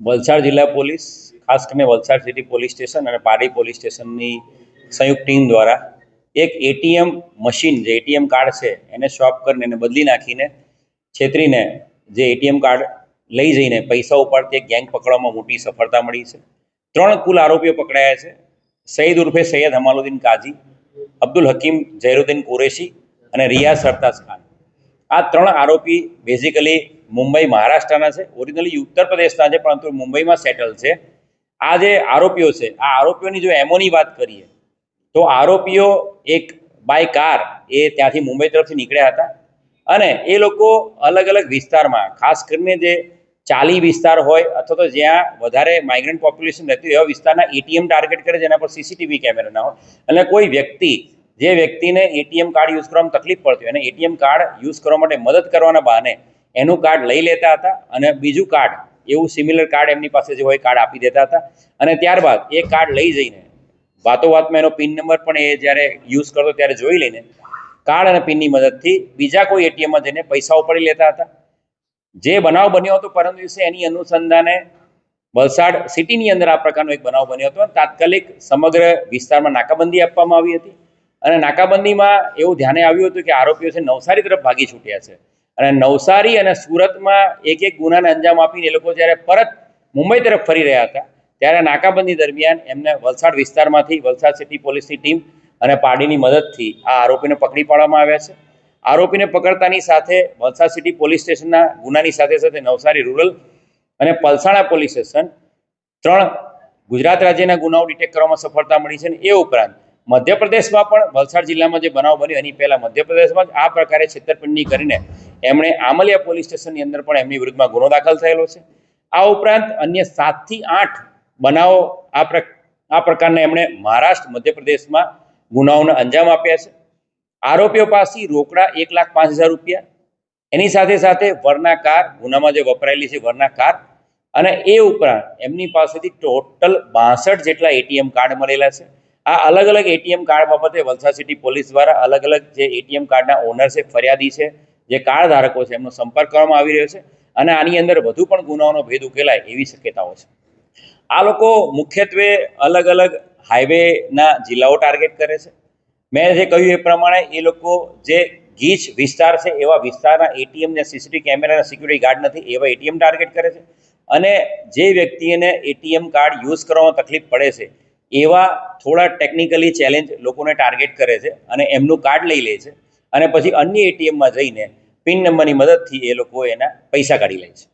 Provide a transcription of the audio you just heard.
વલસાડ જિલ્લા પોલીસ, ખાસ કરીને વલસાડ સિટી પોલીસ સ્ટેશન અને પાડી પોલીસ સ્ટેશનની સંયુક્ત ટીમ દ્વારા એક એટીએમ મશીન, જે એટીએમ કાર્ડ છે, એને સ્વાપ કરીને એને બદલી નાખીને છેતરીને જે એટીએમ કાર્ડ લઈ જઈને પૈસા ઉપાડતી એક ગેંગ પકડવામાં મોટી સફળતા મળી છે. ત્રણ કુલ આરોપીઓ પકડાયા છે. સઈદ ઉર્ફે સૈયદ હમાલુદ્દીન કાઝી, અબ્દુલ હકીમ, ઝૈરુદ્દીન કુરેશી અને રિયાઝ સરતાજ ખાન. આ ત્રણ આરોપી બેઝિકલી મુંબઈ મહારાષ્ટ્રના છે. ઓરિજિનલી ઉત્તર પ્રદેશના છે, પરંતુ મુંબઈમાં સેટલ છે. આ જે આરોપીઓ છે, આ આરોપીઓની જો એમોની વાત કરીએ, તો આરોપીઓ એક બાય કાર એ ત્યાંથી મુંબઈ તરફથી નીકળ્યા હતા. અને એ લોકો અલગ અલગ વિસ્તારમાં, ખાસ કરીને જે ચાલી વિસ્તાર હોય અથવા તો જ્યાં વધારે માઇગ્રન્ટ પોપ્યુલેશન રહેતી હોય, એવા વિસ્તારના એટીએમ ટાર્ગેટ કરે, જેના પર સીસીટીવી કેમેરા ના હોય. અને કોઈ વ્યક્તિ જે વ્યક્તિને એટીએમ કાર્ડ યુઝ કરવામાં તકલીફ પડતી હોય, એને એટીએમ કાર્ડ યુઝ કરવા માટે મદદ કરવાના બહાને એનું કાર્ડ લઈ લેતા હતા અને બીજું કાર્ડ એવું સિમિલર કાર્ડ એમની પાસે જે હોય કાર્ડ આપી દેતા હતા. અને ત્યારબાદ એ કાર્ડ લઈ જઈને વાતો વાતમાં એનો પિન નંબર પણ એ જ્યારે યુઝ કરતો ત્યારે જોઈ લઈને કાર્ડ અને પિનની મદદથી બીજા કોઈ એટીએમમાં જઈને પૈસા ઉપાડી લેતા હતા. જે બનાવ બન્યો હતો પરમ દિવસે એની અનુસંધાને વલસાડ સિટીની અંદર આ પ્રકારનો એક બનાવ બન્યો હતો. તાત્કાલિક સમગ્ર વિસ્તારમાં નાકાબંધી આપવામાં આવી હતી. અને નાકાબંધીમાં એવું ધ્યાને આવ્યું હતું કે આરોપીઓ છે નવસારી તરફ ભાગી છૂટ્યા છે. અને નવસારી અને સુરતમાં એક એક ગુનાને અંજામ આપીને એ લોકો જ્યારે પરત મુંબઈ તરફ ફરી રહ્યા હતા, ત્યારે નાકાબંધી દરમિયાન એમને વલસાડ વિસ્તારમાંથી, વલસાડ સિટી પોલીસની ટીમ અને પાડીની મદદથી આ આરોપીને પકડી પાડવામાં આવ્યા છે. આરોપીને પકડતાની સાથે વલસાડ સિટી પોલીસ સ્ટેશનના ગુનાની સાથે સાથે નવસારી રૂરલ અને પલસાણા પોલીસ સ્ટેશન ત્રણ ગુજરાત રાજ્યના ગુનાઓ ડિટેક્ટ કરવામાં સફળતા મળી છે એ ઉપરાંત મધ્યપ્રદેશમાં પણ વલસાડ જિલ્લામાં જે બનાવ બન્યો, એની પહેલાં મધ્યપ્રદેશમાં આ પ્રકારે છેતરપિંડી કરીને એમણે આમલિયા પોલીસ સ્ટેશનની અંદર પણ એમની વિરુદ્ધમાં ગુનો દાખલ થયેલો છે. આ ઉપરાંત અન્ય સાતથી આઠ બનાવો આ આ પ્રકારના એમણે મહારાષ્ટ્ર, મધ્યપ્રદેશમાં ગુનાઓને અંજામ આપ્યા છે. આરોપીઓ પાસે રોકડા એક લાખ પાંચ હજાર રૂપિયા, એની સાથે સાથે વરના કાર, ગુનામાં જે વપરાયેલી છે વરના કાર, અને એ ઉપરાંત એમની પાસેથી ટોટલ બાસઠ જેટલા એટીએમ કાર્ડ મળેલા છે. આ અલગ અલગ એટીએમ કાર્ડ બાબતે વલસાડ સિટી પોલીસ દ્વારા અલગ અલગ જે એટીએમ કાર્ડના ઓનર ફરિયાદી છે, જે કાર્ડ ધારકો છે, એમનો સંપર્ક કરવામાં આવી રહ્યો છે અને આની અંદર વધુ પણ ગુનાઓનો ભેદ ઉકેલાય એવી શક્યતાઓ છે. આ લોકો મુખ્યત્વે અલગ અલગ હાઈવેના જિલ્લાઓ ટાર્ગેટ કરે છે. મેં જે કહ્યું એ પ્રમાણે એ લોકો જે ગીચ વિસ્તાર છે, એવા વિસ્તારના એટીએમ ને સીસીટીવી કેમેરાના સિક્યુરિટી ગાર્ડ નથી, એવા એટીએમ ટાર્ગેટ કરે છે. અને જે વ્યક્તિને એટીએમ કાર્ડ યુઝ કરવામાં તકલીફ પડે છે એવા થોડા ટેકનિકલી ચેલેન્જ લોકોને ટાર્ગેટ કરે છે અને એમનું કાર્ડ લઈ લે છે અને પછી અન્ય એટીએમમાં જઈને પિન નંબરની મદદથી એ લોકો એના પૈસા કાઢી લે છે.